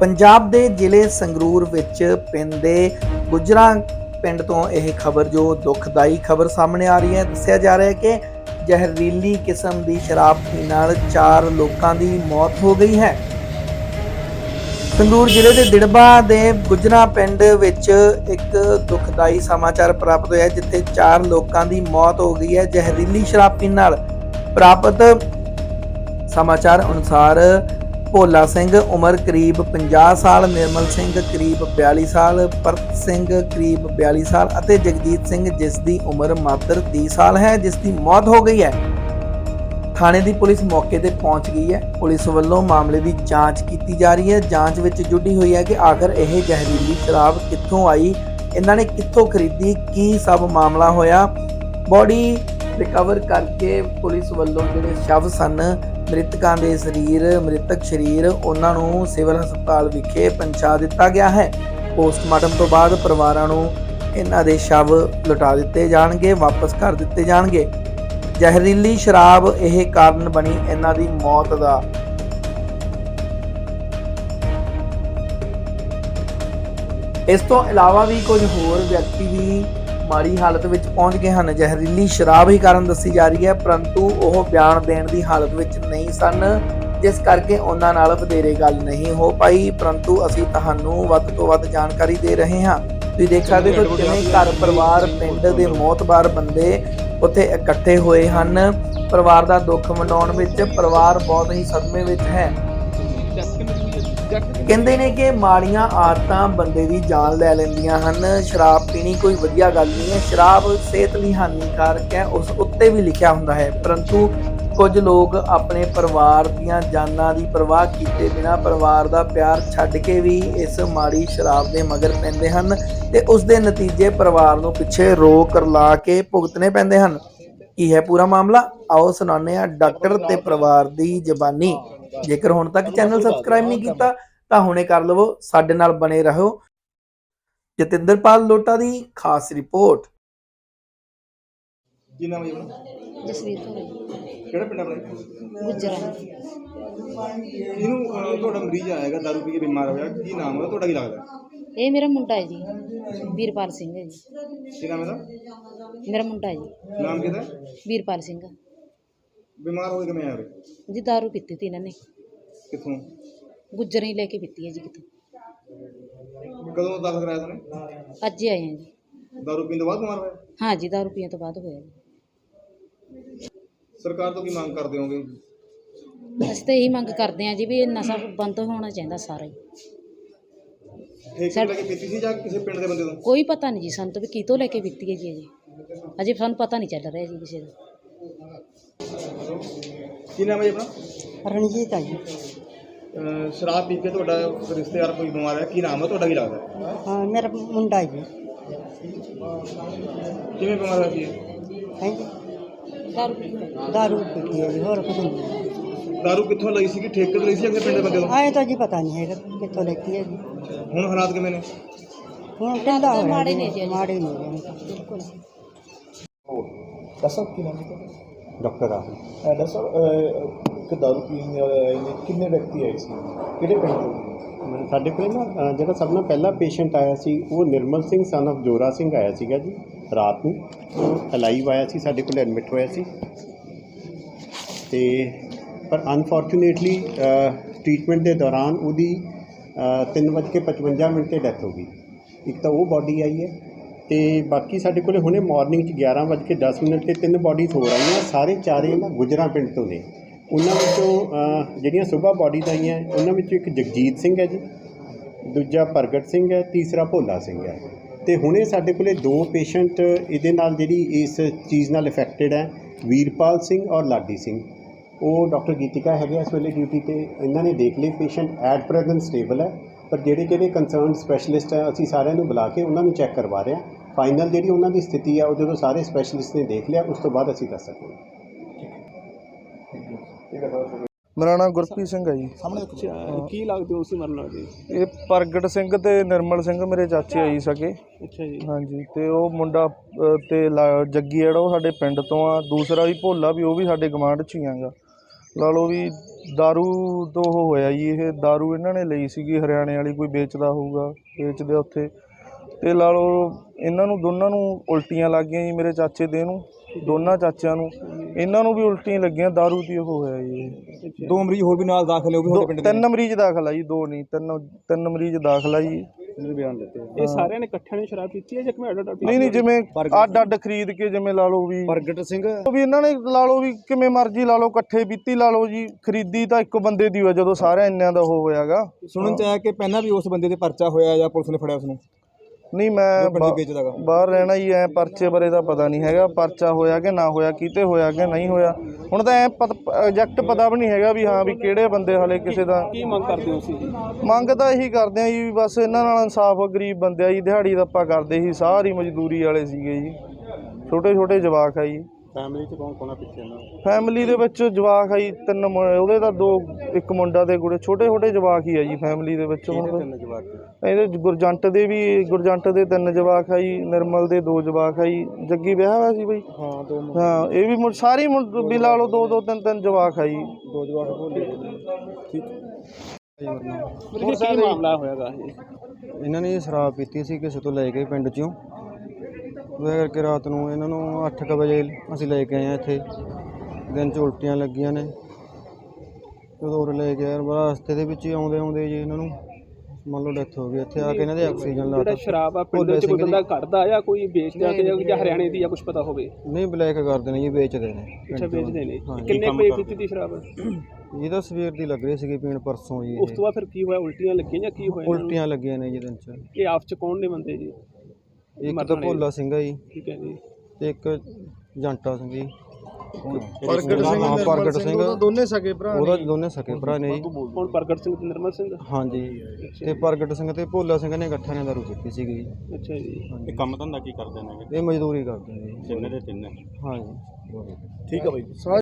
ਪੰਜਾਬ ਦੇ ਜ਼ਿਲ੍ਹੇ ਸੰਗਰੂਰ ਵਿੱਚ ਪਿੰਡ ਦੇ ਗੁਜਰਾਂ ਪਿੰਡ ਤੋਂ ਇਹ ਖਬਰ, ਜੋ ਦੁਖਦਾਈ ਖਬਰ ਸਾਹਮਣੇ ਆ ਰਹੀ ਹੈ, ਦੱਸਿਆ ਜਾ ਰਿਹਾ ਹੈ ਕਿ ਜ਼ਹਿਰੀਲੀ ਕਿਸਮ ਦੀ ਸ਼ਰਾਬ ਪੀਣ ਨਾਲ 4 ਲੋਕਾਂ ਦੀ ਮੌਤ ਹੋ ਗਈ ਹੈ। ਸੰਗਰੂਰ ਜ਼ਿਲ੍ਹੇ ਦੇ ਦਿੜਬਾ ਦੇ ਗੁਜਰਾ ਪਿੰਡ ਵਿੱਚ ਇੱਕ ਦੁਖਦਾਈ ਸਮਾਚਾਰ ਪ੍ਰਾਪਤ ਹੋਇਆ ਜਿੱਥੇ 4 ਲੋਕਾਂ ਦੀ ਮੌਤ ਹੋ ਗਈ ਹੈ ਜ਼ਹਿਰੀਲੀ ਸ਼ਰਾਬ ਪੀਣ ਨਾਲ। ਪ੍ਰਾਪਤ ਸਮਾਚਾਰ ਅਨੁਸਾਰ ਭੋਲਾ ਸਿੰਘ, ਉਮਰ ਕਰੀਬ 50 ਸਾਲ, ਨਿਰਮਲ ਸਿੰਘ ਕਰੀਬ 42 ਸਾਲ ਪਰਤ ਸਿੰਘ ਕਰੀਬ 42 ਸਾਲ ਅਤੇ ਜਗਜੀਤ ਸਿੰਘ ਜਿਸ ਦੀ ਉਮਰ ਮਾਤਰ 30 ਸਾਲ ਹੈ, ਜਿਸ ਦੀ ਮੌਤ ਹੋ ਗਈ ਹੈ। ਥਾਣੇ ਦੀ ਪੁਲਿਸ ਮੌਕੇ ਤੇ ਪਹੁੰਚ ਗਈ ਹੈ। ਪੁਲਿਸ ਵੱਲੋਂ ਮਾਮਲੇ ਦੀ ਜਾਂਚ ਕੀਤੀ ਜਾ ਰਹੀ ਹੈ। ਜਾਂਚ ਵਿੱਚ ਜੁਟੀ ਹੋਈ ਹੈ ਕਿ ਆਖਰ ਇਹ ਜ਼ਹਿਰੀਲੀ ਸ਼ਰਾਬ ਕਿੱਥੋਂ ਆਈ, ਇਹਨਾਂ ਨੇ ਕਿੱਥੋਂ ਖਰੀਦੀ, ਕੀ ਸਭ ਮਾਮਲਾ ਹੋਇਆ। ਬੋਡੀ ਰਿਕਵਰ ਕਰਕੇ ਪੁਲਿਸ ਵੱਲੋਂ ਜਿਹੜੇ ਸ਼ਵ ਸਨ ਮ੍ਰਿਤਕਾਂ ਦੇ ਸਰੀਰ, ਮ੍ਰਿਤਕ ਸਰੀਰ ਉਹਨਾਂ ਨੂੰ ਸਿਵਲ ਹਸਪਤਾਲ ਵਿਖੇ ਪਹੁੰਚਾ ਦਿੱਤਾ ਗਿਆ ਹੈ। ਪੋਸਟਮਾਰਟਮ ਤੋਂ ਬਾਅਦ ਪਰਿਵਾਰਾਂ ਨੂੰ ਇਹਨਾਂ ਦੇ ਸ਼ਵ ਲੁਟਾ ਦਿੱਤੇ ਜਾਣਗੇ, ਵਾਪਸ ਕਰ ਦਿੱਤੇ ਜਾਣਗੇ। ਜ਼ਹਿਰੀਲੀ ਸ਼ਰਾਬ ਇਹ ਕਾਰਨ ਬਣੀ ਇਹਨਾਂ ਦੀ ਮੌਤ ਦਾ। ਇਸ ਤੋਂ ਇਲਾਵਾ ਵੀ ਕੁਝ ਹੋਰ ਵਿਅਕਤੀ ਵੀ ਮਾੜੀ ਹਾਲਤ ਵਿੱਚ ਪਹੁੰਚ ਗਏ ਹਨ। ਜ਼ਹਿਰੀਲੀ ਸ਼ਰਾਬ ਹੀ ਕਾਰਨ ਦੱਸੀ ਜਾ ਰਹੀ ਹੈ ਪਰੰਤੂ ਉਹ ਬਿਆਨ ਦੇਣ ਦੀ ਹਾਲਤ ਵਿੱਚ ਨਹੀਂ ਸਨ ਜਿਸ ਕਰਕੇ ਉਹਨਾਂ ਨਾਲ ਵਧੇਰੇ ਗੱਲ ਨਹੀਂ ਹੋ ਪਾਈ। ਪਰੰਤੂ ਅਸੀਂ ਤੁਹਾਨੂੰ ਵੱਧ ਤੋਂ ਵੱਧ ਜਾਣਕਾਰੀ ਦੇ ਰਹੇ ਹਾਂ। ਤੁਸੀਂ ਦੇਖ ਸਕਦੇ ਹੋ ਕਿ ਕਿਵੇਂ ਘਰ ਪਰਿਵਾਰ ਪਿੰਡ ਦੇ ਮੋਤਬਾਰ ਬੰਦੇ ਉੱਥੇ ਇਕੱਠੇ ਹੋਏ ਹਨ। ਪਰਿਵਾਰ ਦਾ ਦੁੱਖ ਵੰਡਾਉਣ ਵਿੱਚ ਪਰਿਵਾਰ ਬਹੁਤ ਹੀ ਸਦਮੇ ਵਿੱਚ ਹੈ। ਕਹਿੰਦੇ ਨੇ ਕਿ ਮਾੜੀਆਂ ਆਦਤਾਂ ਬੰਦੇ ਦੀ ਜਾਨ ਲੈ ਲੈਂਦੀਆਂ ਹਨ। ਸ਼ਰਾਬ ਪੀਣੀ ਕੋਈ ਵਧੀਆ ਗੱਲ ਨਹੀਂ ਹੈ। ਸ਼ਰਾਬ ਸਿਹਤ ਲਈ ਹਾਨੀਕਾਰਕ ਹੈ, ਉਸ ਉੱਤੇ ਵੀ ਲਿਖਿਆ ਹੁੰਦਾ ਹੈ। ਪਰੰਤੂ ਕੁਝ ਲੋਕ ਆਪਣੇ ਪਰਿਵਾਰ ਦੀਆਂ ਜਾਨਾਂ ਦੀ ਪਰਵਾਹ ਕੀਤੇ ਬਿਨਾਂ ਪਰਿਵਾਰ ਦਾ ਪਿਆਰ ਛੱਡ ਕੇ ਵੀ ਇਸ ਮਾੜੀ ਸ਼ਰਾਬ ਦੇ ਮਗਰ ਪੈਂਦੇ ਹਨ ਤੇ ਉਸ ਦੇ ਨਤੀਜੇ ਪਰਿਵਾਰ ਨੂੰ ਪਿੱਛੇ ਰੋਕ ਲਾ ਕੇ ਭੁਗਤਣੇ ਪੈਂਦੇ ਹਨ। ਕੀ ਹੈ ਪੂਰਾ ਮਾਮਲਾ? ਆਓ ਸੁਣਾਉਂਦੇ ਹਾਂ ਡਾਕਟਰ ਤੇ ਪਰਿਵਾਰ ਦੀ ਜ਼ਬਾਨੀ। ਜੇਕਰ ਹੁਣ ਤੱਕ ਚੈਨਲ ਸਬਸਕ੍ਰਾਈਬ ਨਹੀਂ ਕੀਤਾ ਤਾਂ ਹੁਣੇ ਕਰ ਲਵੋ ਸਾਡੇ ਨਾਲ ਬਣੇ ਰਹੋ। ਜਤਿੰਦਰਪਾਲ ਲੋਟਾ ਦੀ ਖਾਸ ਰਿਪੋਰਟ। ਕੀ ਨਾਮ ਹੈ ਜੀ ਆਪਣਾ? ਜਸਵੀਰ ਕੌਰ ਜੀ, ਕਿਹੜਾ ਪਿੰਡ ਆਪਣਾ ਜੀ? ਗੁੱਜਰਾਂ। ਇਹਨੂੰ ਅਹ, ਤੁਹਾਡਾ ਮਰੀਜ਼ ਆਏਗਾ ਦਾਰੂ ਪੀ ਕੇ ਬਿਮਾਰ ਹੋਇਆ ਕੀ ਨਾਮ ਹੈ ਤੁਹਾਡਾ ਕੀ ਲੱਗਦਾ? ਇਹ ਮੇਰਾ ਮੁੰਡਾ ਹੈ ਜੀ ਵੀਰਪਾਲ ਸਿੰਘ ਹੈ ਜੀ। ਕੀ ਨਾਮ ਹੈ ਇਹਦਾ ਮੇਰਾ ਮੁੰਡਾ ਹੈ ਜੀ। ਨਾਮ ਕਿਹਦਾ? ਵੀਰਪਾਲ ਸਿੰਘ। ਬਿਮਾਰ ਹੋਏ ਕਿਵੇਂ ਆ ਰਹੇ? ਜੀ ਦਾਰੂ ਪੀਤੀ ਤੀ ਇਹਨਾਂ ਨੇ। ਕਿੱਥੋਂ? ਗੁੱਜਰਾਂ ਹੀ ਲੈ ਕੇ ਪੀਤੀ ਹੈ ਜੀ ਕਿਤੋਂ ਕਦੋਂ ਦਾਖਲ ਕਰਾਇਆ ਤੁਹਾਨੂੰ ਅੱਜ ਹੀ ਆਏ ਹਾਂ ਜੀ। ਦਾਰੂ ਪੀਣ ਤੋਂ ਬਾਅਦ ਬਿਮਾਰ ਹੋਇਆ ਹਾਂ ਜੀ ਦਾਰੂ ਪੀਣ ਤੋਂ ਬਾਅਦ ਹੋਇਆ ਜੀ। ਸਰਕਾਰ ਤੋਂ ਕੀ ਮੰਗ ਕਰਦੇ ਹੋਗੇ? ਅਸੀਂ ਤਾਂ ਇਹੀ ਮੰਗ ਕਰਦੇ ਹਾਂ ਜੀ ਵੀ ਇਹ ਨਸ਼ਾ ਬੰਦ ਹੋਣਾ ਚਾਹੀਦਾ ਸਾਰਾ ਹੀ। ਠੇਕੇ ਲੈ ਕੇ ਪੀਤੀ ਸੀ ਜਾਂ ਕਿਸੇ ਪਿੰਡ ਦੇ ਬੰਦੇ ਤੋਂ? ਕੋਈ ਪਤਾ ਨਹੀਂ ਜੀ ਸਾਨੂੰ ਤਾਂ ਵੀ ਕਿਤੋਂ ਲੈ ਕੇ ਪੀਤੀ ਹੈ ਜੀ ਅਜੇ ਅਜੇ ਸਾਨੂੰ ਪਤਾ ਨਹੀਂ ਚੱਲ ਰਿਹਾ ਜੀ ਕਿਸੇ ਦਾ। ਕੀ ਨਾਮ ਹੈ ਜੀ ਆਪਣਾ? ਰਣਜੀਤ ਆ ਜੀ। ਅਹ, ਸ਼ਰਾਬ ਪੀ ਕੇ ਤੁਹਾਡਾ ਰਿਸ਼ਤੇਦਾਰ ਕੋਈ ਬਿਮਾਰ ਹੈ? ਕੀ ਨਾਮ ਹੈ? ਤੁਹਾਡਾ ਕੀ ਲੱਗਦਾ? ਹਾਂ ਮੇਰਾ ਮੁੰਡਾ ਜੀ। ਕਿਵੇਂ ਬਿਮਾਰ ਹੋਇਆ ਸੀ? ਇਹ? ਹੈ ਜੀ? ਦਾਰੂ ਪੀਤੀ ਹੈ ਜੀ ਹੋਰ ਕੁਝ ਨਹੀਂ। ਦਾਰੂ ਕਿੱਥੋਂ ਲਈ ਸੀ ਕਿ ਠੇਕੇ ਤੋਂ ਲਈ ਸੀ ਕਿਸੇ ਪਿੰਡ ਦੇ ਬੰਦੇ ਤੋਂ ਆਏ ਤਾਂ ਜੀ ਪਤਾ ਨਹੀਂ ਹੈਗਾ ਕਿੱਥੋਂ ਲੈਤੀ ਹੈ ਜੀ। ਹੁਣ ਹਾਲਾਤ ਕਿਵੇਂ ਨੇ? ਹੁਣ ਹੋਇਆ ਮਾੜੇ ਜੀ, ਨੇ ਜੀ। ਮਾੜੇ ਨੇ ਜੀ। ਬਿਲਕੁਲ। ਦੱਸੋ ਕੀ ਨਾਮ ਹੈ ਡਾਕਟਰ ਰਾਹੁਲ ਡਾਕਟਰ ਸਾਹਿਬ ਇੱਕ ਦਾਰੂ ਪੀਣ ਵਾਲੇ ਆਏ ਨੇ। ਕਿੰਨੇ ਵਿਅਕਤੀ ਆਏ ਸੀ? ਕਿਹੜੇ ਪਿੰਡ ਤੋਂ? ਮੈਂ ਸਾਡੇ ਕੋਲ ਨਾ ਅ, ਜਿਹੜਾ ਸਭ ਤੋਂ ਪਹਿਲਾ ਪੇਸ਼ੈਂਟ ਆਇਆ ਸੀ ਉਹ ਨਿਰਮਲ ਸਿੰਘ ਸਨ of ਜੋਰਾ ਸਿੰਘ ਆਇਆ ਸੀਗਾ ਜੀ ਰਾਤ ਨੂੰ। ਉਹ ਅਲਾਈਵ ਆਇਆ ਸੀ ਸਾਡੇ ਕੋਲ ਐਡਮਿਟ ਹੋਇਆ ਸੀ। ਤੇ ਪਰ ਅਨਫੋਰਚੂਨੇਟਲੀ ਟ੍ਰੀਟਮੈਂਟ ਦੇ ਦੌਰਾਨ ਉਹਦੀ ਅ, ਤਿੰਨ ਵੱਜ ਕੇ 55 ਮਿੰਟ ਤੇ ਡੈਥ ਹੋ ਗਈ। ਇੱਕ ਤਾਂ ਉਹ ਬਾਡੀ ਆਈ ਹੈ ਤੇ ਬਾਕੀ ਸਾਡੇ ਕੋਲੇ ਹੁਣੇ ਮਾਰਨਿੰਗ 'ਚ 11 ਵੱਜ ਕੇ 10 ਮਿੰਟ ਤੇ ਤਿੰਨ ਬਾਡੀਜ਼ ਹੋ ਰਹੀਆਂ ਸਾਰੇ ਚਾਰੇ ਨਾ ਗੁਜਰਾ ਪਿੰਡ ਤੋਂ ਨੇ। ਉਹਨਾਂ ਵਿੱਚੋਂ ਜਿਹੜੀਆਂ ਸਵੇਰ ਬਾਡੀਜ਼ ਆਈਆਂ, ਉਹਨਾਂ ਵਿੱਚੋਂ ਇੱਕ ਜਗਜੀਤ ਸਿੰਘ ਹੈ ਜੀ, ਦੂਜਾ ਪ੍ਰਗਟ ਸਿੰਘ ਹੈ, ਤੀਸਰਾ ਭੋਲਾ ਸਿੰਘ ਹੈ। ਤੇ ਹੁਣੇ ਸਾਡੇ ਕੋਲੇ ਦੋ ਪੇਸ਼ੈਂਟ ਇਹਦੇ ਨਾਲ ਜਿਹੜੀ ਇਸ ਚੀਜ਼ ਨਾਲ ਇਫੈਕਟਡ ਹੈ, ਵੀਰਪਾਲ ਸਿੰਘ ਔਰ ਲਾਡੀ ਸਿੰਘ। ਉਹ ਡਾਕਟਰ ਗੀਤਿਕਾ ਹੈਗੇ ਆ ਇਸ ਵੇਲੇ ਡਿਊਟੀ ਤੇ, ਇਹਨਾਂ ਨੇ ਦੇਖ ਲਈ ਪੇਸ਼ੈਂਟ ਐਟ ਪ੍ਰੈਜ਼ੈਂਟ ਸਟੇਬਲ ਹੈ, ਪਰ ਜਿਹੜੇ ਜਿਹੜੇ ਕੰਸਰਨਡ ਸਪੈਸ਼ਲਿਸਟ ਹੈ, ਅਸੀਂ ਸਾਰਿਆਂ ਨੂੰ ਬੁਲਾ ਕੇ ਉਹਨਾਂ ਨੂੰ ਚੈੱਕ ਕਰਵਾ ਰਹੇ ਹਾਂ। ਫਾਈਨਲ ਜਿਹੜੀ ਉਹਨਾਂ ਦੀ ਸਥਿਤੀ ਹੈ ਉਹ ਜਦੋਂ ਸਾਰੇ ਸਪੈਸ਼ਲਿਸਟ ਨੇ ਦੇਖ ਲਿਆ ਉਸ ਤੋਂ ਬਾਅਦ ਅਸੀਂ ਦੱਸ ਸਕਾਂਗੇ ਮੇਰਾ ਨਾਮ ਗੁਰਪ੍ਰੀਤ ਸਿੰਘ ਹੈ ਜੀ ਕੀ ਲੱਗਦੇ ਹੋ ਉਸੇ ਮਰਨ ਵਾਲੇ ਇਹ ਪ੍ਰਗਟ ਸਿੰਘ ਤੇ ਨਿਰਮਲ ਸਿੰਘ ਮੇਰੇ ਚਾਚੇ ਆ ਜੀ ਸਕੇ ਅੱਛਾ ਜੀ ਹਾਂਜੀ ਤੇ ਉਹ ਮੁੰਡਾ ਅ, ਤੇ ਲਾ- ਜੱਗੀ ਜਿਹੜਾ ਉਹ ਸਾਡੇ ਪਿੰਡ ਤੋਂ ਆ ਦੂਸਰਾ ਵੀ ਭੋਲਾ ਵੀ ਉਹ ਵੀ ਸਾਡੇ ਗਵਾਂਢ ਚ ਹੀ ਆਗਾ ਲਾ ਲਓ ਵੀ दारू ਤੋਂ ਉਹ ਹੋਇਆ ਜੀ ਇਹ दारू ਇਹਨਾਂ ਨੇ ਲਈ ਸੀਗੀ ਹਰਿਆਣੇ ਵਾਲੀ ਕੋਈ ਵੇਚਦਾ ਹੋਊਗਾ ਵੇਚਦੇ ਆ ਉੱਥੇ ਤੇ ਲਾ ਲਓ ਇਹਨਾਂ ਨੂੰ ਦੋਨਾਂ ਨੂੰ ਉਲਟੀਆਂ ਲੱਗ ਗਈਆਂ ਜੀ ਮੇਰੇ ਚਾਚੇ ਦੇ ਨੂੰ ਦੋਨਾਂ ਚਾਚਿਆਂ ਨੂੰ। ਇਹਨਾਂ ਨੂੰ ਵੀ ਉਲਟੀਆਂ ਲੱਗੀਆਂ दारू ਦੀ ਉਹ ਹੋਇਆ ਜੀ। ਇਹ। ਦੋ ਮਰੀਜ਼ ਹੋਰ ਵੀ ਨਾਲ ਦਾਖਲ ਹੋ ਗਏ ਦੋ- ਤੁਹਾਡੇ ਪਿੰਡ ਦੇ ਤਿੰਨ ਮਰੀਜ਼ ਦਾਖਲ ਆ ਜੀ ਦੋ ਨਹੀਂ ਤਿੰਨ ਤਿੰਨ ਮਰੀਜ਼ ਦਾਖਲ ਆ ਜੀ। ਬਿਆਨ ਦਿੱਤੇ। ਇਹ ਸਾਰਿਆਂ ਨੇ ਇਕੱਠਿਆਂ ਨੇ ਸ਼ਰਾਬ ਪੀਤੀ ਹੈ ਜਾਂ ਕਿਵੇਂ ਅੱਡ ਅੱਡ ਨਹੀਂ ਨਹੀਂ ਜਿਵੇਂ ਅੱਡ ਅੱਡ ਖਰੀਦ ਕੇ ਜਿਵੇਂ ਲਾ ਲਓ ਵੀ ਪ੍ਰਗਟ ਸਿੰਘ। ਉਹ ਵੀ ਇਹਨਾਂ ਨੇ ਲਾ ਲਓ ਵੀ ਕਿਵੇਂ ਮਰਜ਼ੀ ਲਾ ਲਓ ਇਕੱਠੇ ਪੀਤੀ ਲਾ ਲਓ ਜੀ। ਖਰੀਦੀ ਤਾਂ ਇੱਕ ਬੰਦੇ ਦੀ ਹੋਇਆ ਜਦੋਂ ਸਾਰਿਆਂ ਇੰਨਿਆਂ ਦਾ ਉਹ ਹੋਇਆਗਾ। ਸੁਣਨ ਚ ਆਇਆ ਕਿ ਪਹਿਲਾਂ ਵੀ ਉਸ ਬੰਦੇ ਦੇ ਪਰਚਾ ਹੋਇਆ ਜਾਂ ਪੁਲਿਸ ਨੇ ਫੜਿਆ ਉਸ ਨੂੰ ਨਹੀਂ ਮੈਂ ਜੋ ਵੇਚਦਾ ਗਾ। ਬਾਹਰ ਰਹਿਣਾ ਹੀ ਐ ਪਰਚੇ ਬਾਰੇ ਤਾਂ ਪਤਾ ਨਹੀਂ ਹੈਗਾ ਪਰਚਾ ਹੋਇਆ ਕਿ ਨਾ ਹੋਇਆ ਕਿਤੇ ਹੋਇਆ ਕਿ ਨਹੀਂ ਹੋਇਆ। ਹੁਣ ਤਾਂ ਐ ਐਗਜ਼ੈਕਟ ਪਤਾ ਵੀ ਨਹੀਂ ਹੈਗਾ ਵੀ ਹਾਂ ਵੀ ਕਿਹੜੇ ਬੰਦੇ ਹਲੇ ਕਿਸੇ ਦਾ। ਕੀ ਮੰਗ ਕਰਦੇ ਹੋ ਤੁਸੀਂ? ਮੰਗ ਤਾਂ ਇਹੀ ਕਰਦੇ ਆ ਜੀ ਵੀ ਬਸ ਇਹਨਾਂ ਨਾਲ ਇਨਸਾਫ ਗਰੀਬ ਬੰਦੇ ਆ ਜੀ ਦਿਹਾੜੀ ਦਾ ਆਪਾਂ ਕਰਦੇ ਸੀ ਸਾਰੀ ਮਜ਼ਦੂਰੀ ਵਾਲੇ ਸੀਗੇ ਜੀ। ਛੋਟੇ ਛੋਟੇ ਜਵਾਕ ਆ ਜੀ। ਫੈਮਿਲੀ 'ਚ ਕੌਣ ਕੌਣ ਆ ਪਿੱਛੇ ਨਾ ਫੈਮਿਲੀ ਦੇ ਵਿੱਚ ਜਵਾਕ ਆ ਜੀ ਤਿੰਨ ਮੁੰ- ਉਹਦੇ ਤਾਂ ਦੋ ਇੱਕ ਮੁੰਡਾ ਤੇ ਕੁੜੇ ਛੋਟੇ ਛੋਟੇ ਜਵਾਕ ਹੀ ਆ ਜੀ ਫੈਮਿਲੀ ਦੇ ਵਿੱਚ ਹੁਣ ਤਿੰਨ ਜਵਾਕ ਇਹਦੇ 'ਚ ਗੁਰਜੰਟ ਦੇ ਵੀ ਗੁਰਜੰਟ ਦੇ ਤਿੰਨ ਜਵਾਕ ਆ ਜੀ ਨਿਰਮਲ ਦੇ ਦੋ ਜਵਾਕ ਆ ਜੀ ਜੱਗੀ ਵਿਆਹ ਹੋਇਆ ਸੀ ਬਈ? ਹਾਂ ਦੋ ਹਾਂ ਇਹ ਵੀ ਮੁੰ- ਸਾਰੀ ਮੁੰ- ਵੀ ਲਾ ਲਓ ਦੋ ਦੋ ਤਿੰਨ ਤਿੰਨ ਜਵਾਕ ਆ ਜੀ। ਦੋ ਜਵਾਕ ਬੋਲੇ ਵੀਰੇ ਕੀ ਮਾਮਲਾ ਹੋਇਆਗਾ ਇਹ? ਇਹਨਾਂ ਨੇ ਸ਼ਰਾਬ ਪੀਤੀ ਸੀ ਕਿਸੇ ਤੋਂ ਲੈ ਕੇ ਪਿੰਡ ਚੋਂ। ਉਹਦੇ ਕਰਕੇ ਰਾਤ ਨੂੰ ਇਹਨਾਂ ਨੂੰ 8:00 ਵਜੇ ਅਸੀਂ ਲੈ ਕੇ ਆਏ ਹਾਂ ਇੱਥੇ। ਦਿਨ 'ਚ ਉਲਟੀਆਂ ਲੱਗੀਆਂ ਨੇ। ਜਦੋਂ ਉਰੇ ਲੈ ਕੇ ਆਏ ਰਸਤੇ ਦੇ ਵਿੱਚ ਹੀ ਆਉਂਦੇ ਆਉਂਦੇ ਜੀ ਇਹਨਾਂ ਨੂੰ ਮੰਨ ਲਓ ਡੈਥ ਹੋ ਗਈ। ਇੱਥੇ ਆ ਕੇ ਇਹਨਾਂ ਦੇ ਆਕਸੀਜਨ ਜਿਹੜਾ ਲਾਤਾ। ਸ਼ਰਾਬ ਆ ਪਿੰਡ ਵਿੱਚ ਕੋਈ ਬੰਦਾ ਦੀ- ਕੱਢਦਾ ਜਾਂ ਕੋਈ ਵੇਚਦਾ ਤੇ ਜਾਂ- ਜਾਂ ਹਰਿਆਣੇ ਦੀ ਜਾਂ ਕੁਝ ਪਤਾ ਹੋਵੇ? ਨਹੀਂ ਬਲੈਕ ਕਰਦੇ ਨੇ ਜੀ ਵੇਚਦੇ ਨੇ। ਅੱਛਾ। ਵੇਚਦੇ ਨੇ। ਕਿੰਨੇ ਪੇ ਪੀਤੀ ਦੀ ਸ਼ਰਾਬ? ਇਹ ਤਾਂ ਸਵੇਰ ਦੀ ਲੱਗ ਰਹੀ ਸੀਗੀ ਪੀਣ ਪਰਸੋਂ ਜੀ ਉਸ ਤੋਂ ਬਾਅਦ ਫਿਰ ਕੀ ਹੋਇਆ? ਉਲਟੀਆਂ ਲੱਗੀਆਂ ਜਾਂ ਕੀ ਹੋਇਆ? ਉਲਟੀਆਂ ਲੱਗੀਆਂ ਨੇ ਜੀ ਦਿਨ 'ਚ। ਇਹ ਆਪਸ ਚ ਕੌਣ ਨੇ ਬੰਦੇ ਜੀ? ਇੱਕ ਤਾਂ ਭੋਲਾ ਸਿੰਘ ਆ ਜੀ। ਠੀਕ ਹੈ ਜੀ। ਤੇ ਇੱਕ ਜੰਟਾ ਸਿੰਘ ਜੀ। ਪ੍ਰਗਟ ਸਿੰਘ ਹਾਂ, ਪ੍ਰਗਟ ਸਿੰਘ ਦੋਨੇ ਸਕੇ ਭਰਾ ਉਹਦਾ ਦੋਨੇ ਸਕੇ ਭਰਾ ਨੇ ਜੀ। ਕੌਣ ਪ੍ਰਗਟ ਸਿੰਘ ਤੇ ਨਿਰਮਲ ਸਿੰਘ? ਹਾਂਜੀ। ਤੇ ਪ੍ਰਗਟ ਸਿੰਘ ਤੇ ਭੋਲਾ ਸਿੰਘ ਨੇ ਇਕੱਠਿਆਂ ਨੇ ਦਾਰੂ ਪੀਤੀ ਸੀਗੀ ਜੀ। ਅੱਛਾ ਜੀ। ਇਹ ਕੰਮ ਧੰਦਾ ਕੀ ਕਰਦੇ ਨੇ? ਇਹ ਮਜ਼ਦੂਰੀ ਕਰਦੇ ਨੇ ਜੀ। ਤਿੰਨੇ ਦੇ ਤਿੰਨੇ। ਹਾਂਜੀ। ਠੀਕ ਆ ਬਾਈ।